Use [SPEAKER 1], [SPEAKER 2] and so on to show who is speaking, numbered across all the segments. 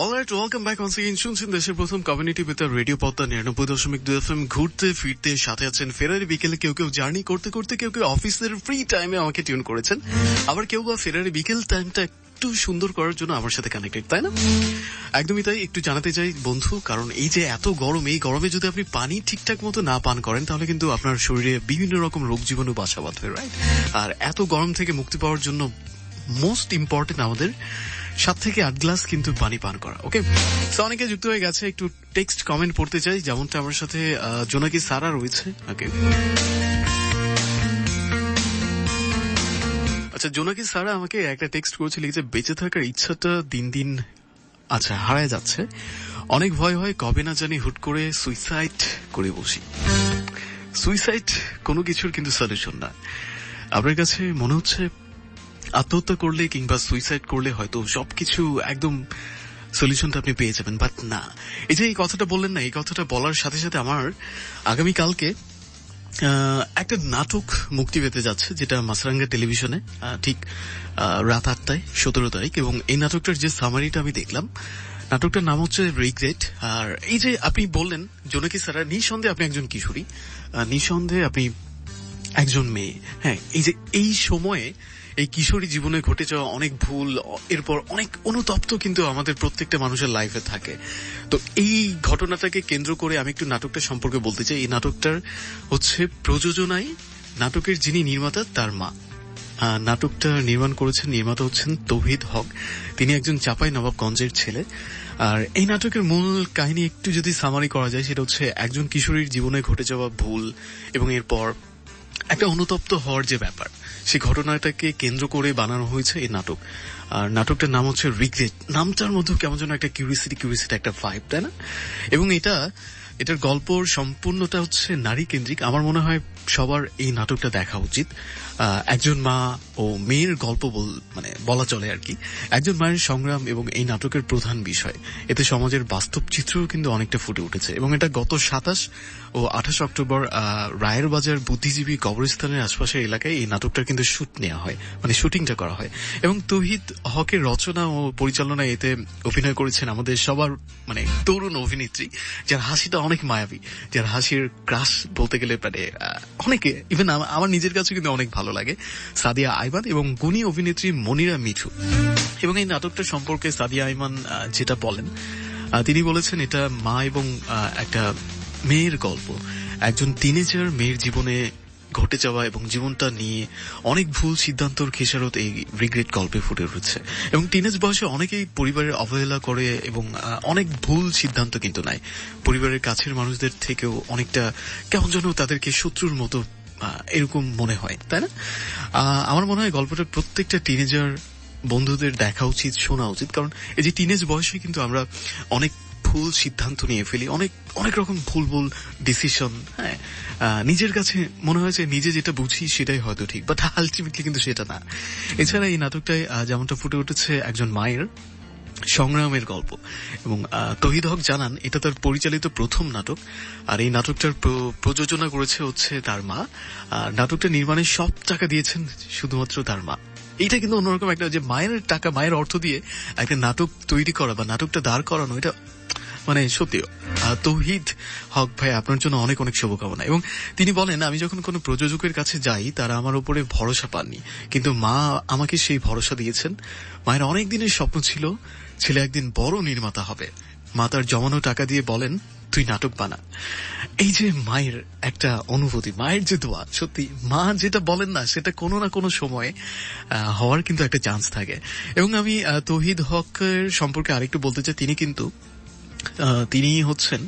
[SPEAKER 1] Alright welcome back once again শুনছেন দেশের প্রথম কমিউনিটি বেতার রেডিও পদ্মা নিরানব্বই দশমিক দুই এফএম ঘুরতে, ফিরতে, সাথে আছেন ফেরারি বিকেলে কেউ কেউ জার্নি করতে করতে কেউ কেউ অফিসের ফ্রি টাইমে আমাকে টিউন করেছেন। আবার কেউ বা ফেরারি বিকেল টাইমটা একটু সুন্দর করার জন্য আমার সাথে কানেক্টেড তাই না? একদমই তাই। একটু জানাতে চাই বন্ধু, কারণ এই যে এত গরম, এই গরমে যদি আপনি পানি ঠিকঠাক মতো না পান করেন, তাহলে কিন্তু আপনার শরীরে বিভিন্ন রকম রোগ জীবাণু বাসা বাঁধবে রাইট আর এত গরম থেকে মুক্তি পাওয়ার জন্য মোস্ট ইম্পর্টেন্ট আমাদের সাত থেকে আট গ্লাস কিন্তু পানি পান করা ওকে অনেকে যুক্ত হয়ে গেছে, একটু টেক্সট কমেন্ট পড়তে চাই, যেমনটা আমার সাথে জোনাকি সারা রয়েছে ওকে আচ্ছা জোনাকি সারা আমাকে একটা টেক্সট করেছে, লিখেছে, বেঁচে থাকার ইচ্ছাটা দিন দিন আচ্ছা হারায় যাচ্ছে। অনেক ভয় হয়, কবে না জানি হুট করে সুইসাইড করে বসি। সুইসাইড কোনো কিছুর কিন্তু সলিউশন না। আপনার কাছে মনে হচ্ছে আত্মহত্যা করলে কিংবা সুইসাইড করলে হয়তো সবকিছু একদম সলিউশনটা আপনি পেয়ে যাবেন বাট না। এই যে এই কথাটা বললেন না, এই কথাটা বলার সাথে সাথে আমার আগামী কালকে একটা নাটক মুক্তি পেতে যাচ্ছে, যেটা মাসরাঙ্গা টেলিভিশনে ঠিক রাত আটটায়, সতেরো তারিখ, এবং এই নাটকটার যে সামারিটা আমি দেখলাম, নাটকটার নাম হচ্ছে রিগ্রেট আর এই যে আপনি বললেন, জোনাকি সারা নিঃসন্দেহে আপনি একজন কিশোরী নিঃসন্দেহে আপনি একজন মেয়ে। হ্যাঁ এই যে এই সময়ে এই কিশোরী জীবনে ঘটে যাওয়া অনেক ভুল, এরপর অনেক অনুতপ্ত কিন্তু আমাদের প্রত্যেকটা মানুষের লাইফে থাকে। তো এই ঘটনাটাকে কেন্দ্র করে আমি একটু নাটকটা সম্পর্কে বলতে চাই। এই নাটকটার হচ্ছে প্রযোজনায় নাটকের যিনি নির্মাতা, তার মা। নাটকটা নির্মাণ করেছেন, নির্মাতা হচ্ছেন তৌহিদ হক। তিনি একজন চাপাই নবাবগঞ্জের ছেলে। আর এই নাটকের মূল কাহিনী একটু যদি সামারি করা যায়, সেটা হচ্ছে একজন কিশোরীর জীবনে ঘটে যাওয়া ভুল এবং এরপর একটা অনুতপ্ত হওয়ার যে ব্যাপার, সেই ঘটনাটাকে কেন্দ্র করে বানানো হয়েছে এই নাটক। আর নাটকটার নাম হচ্ছে রিগ্রেট। নামটার মধ্যে কেমন যেন একটা কিউরিসিটি কিউরিসিটি একটা ফাইভ তাই না? এবং এটা, এটার গল্পর সম্পূর্ণটা হচ্ছে নারী কেন্দ্রিক। আমার মনে হয় সবার এই নাটকটা দেখা উচিত। একজন মা ও মেয়ের গল্প মানে বলা চলে আর কি। একজন মায়ের সংগ্রাম এবং এই নাটকের প্রধান বিষয়। এতে সমাজের বাস্তব চিত্রও কিন্তু অনেকটা ফুটে উঠেছে এবং এটা গত সাতাশ ও আঠাশ অক্টোবর রায়ের বাজার বুদ্ধিজীবী কবরস্থানের আশপাশের এলাকায় এই নাটকটার কিন্তু শুট নেওয়া হয় মানে শুটিংটা করা হয়। এবং তৌহিদ হকের রচনা ও পরিচালনায় এতে অভিনয় করেছেন আমাদের সবার মানে তরুণ অভিনেত্রী, যার হাসিটা অনেক মায়াবী, যার হাসির ক্রাশ বলতে গেলে মানে অনেকে ইভেন আমার নিজের কাছে কিন্তু অনেক ভালো লাগে, সাদিয়া আইমান এবং গুণী অভিনেত্রী মনিরা মিঠু। এবং এই নাটকটা সম্পর্কে সাদিয়া আইমান যেটা বলেন তিনি বলেছেন এটা মা এবং একটা মেয়ের গল্প। একজন টিনেজার মেয়ের জীবনে ঘটে যাওয়া এবং জীবনটা নিয়ে অনেক ভুল সিদ্ধান্তর খেসারত এই রিগ্রেট গল্পে ফুটে উঠেছে। এবং টিনেজ বয়সে অনেকেই পরিবারের অবহেলা করে এবং অনেক ভুল সিদ্ধান্ত কিন্তু নেয়। পরিবারের কাছের মানুষদের থেকেও অনেকটা কেমন যেন তাদেরকে শত্রুর মতো এরকম মনে হয়, তাই না? আমার মনে হয় গল্পটা প্রত্যেকটা টিনেজার বন্ধুদের দেখা উচিত, শোনা উচিত। কারণ এই যে টিনেজ বয়সে কিন্তু আমরা অনেক ভুল সিদ্ধান্ত নিয়ে ফেলি, অনেক অনেক রকম ভুল ভুল ডিসিশন হ্যাঁ নিজের কাছে মনে হয় যে নিজে যেটা বুঝি সেটাই হয়তো ঠিক বাট আলটিমেটলি কিন্তু সেটা না। এছাড়া এই নাটকটায় যেমনটা ফুটে উঠেছে একজন মায়ের সংগ্রামের গল্প, এবং তহিদ হক জানান, এটা তার পরিচালিত প্রথম নাটক, আর এই নাটকটার প্র- প্রযোজনা করেছে হচ্ছে তার মা, আর নাটকটা নির্মাণের সব টাকা দিয়েছেন শুধুমাত্র তার মা। এইটা কিন্তু অন্যরকম একটা যে মায়ের টাকা, মায়ের অর্থ দিয়ে একটা নাটক তৈরি করা বা নাটকটা দাঁড় করানো, এটা মানে সত্যিও আহ, তৌহিদ হক ভাই আপনার জন্য অনেক অনেক শুভকামনা। এবং তিনি বলেন আমি যখন কোনো প্রযোজকের কাছে যাই তারা আমার উপরে ভরসা পাননি। কিন্তু মা আমাকে সেই ভরসা দিয়েছেন। মায়ের অনেক দিনের স্বপ্ন ছিল ছেলে একদিন বড় নির্মাতা হবে। মা তার জমানো টাকা দিয়ে বলেন তুই নাটক বানা। এই যে মায়ের একটা অনুভূতি মায়ের যে দোয়া সত্যি মা যেটা বলেন না সেটা কোনো না কোনো সময়ে হওয়ার কিন্তু একটা চান্স থাকে। এবং আমি তৌহিদ হকের সম্পর্কে আরেকটু বলতে চাই তিনি কিন্তু তিনি হচ্ছেন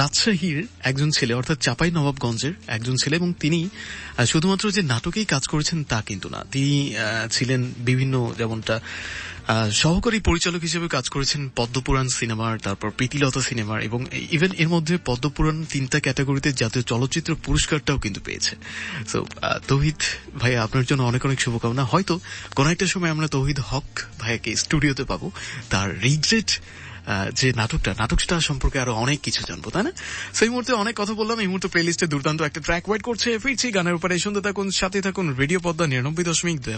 [SPEAKER 1] রাজশাহীর একজন ছেলে, অর্থাৎ চাপাই নবাবগঞ্জের একজন ছেলে, এবং তিনি শুধুমাত্র যে নাটকেই কাজ করেছেন তা কিন্তু না। তিনি ছিলেন বিভিন্ন যেমনটা সহকারী পরিচালক হিসেবে কাজ করেছেন পদ্মপুরাণ সিনেমার, তারপর প্রীতিলতা সিনেমার, এবং ইভেন এর মধ্যে পদ্মপুরাণ তিনটা ক্যাটাগরিতে জাতীয় চলচ্চিত্র পুরস্কারটাও কিন্তু পেয়েছে। সো তৌহিদ ভাই, আপনার জন্য অনেক অনেক শুভকামনা। হয়তো কোন একটা সময় আমরা তৌহিদ হক ভাইয়াকে স্টুডিওতে পাবো। তার রিগ্রেট যে নাটকটা নাটকটা সম্পর্কে আরও অনেক কিছু জানব, তাই না? সেই মুহূর্তে অনেক কথা বললাম, এই মুহূর্তে প্লেলিস্টে দুর্দান্ত একটা ট্র্যাক ওয়েট করছে। ফিরছি গানের উপরে শুনতে থাকুন সাথে থাকুন রেডিও পদ্মা নিরানব্বই দশমিক দুই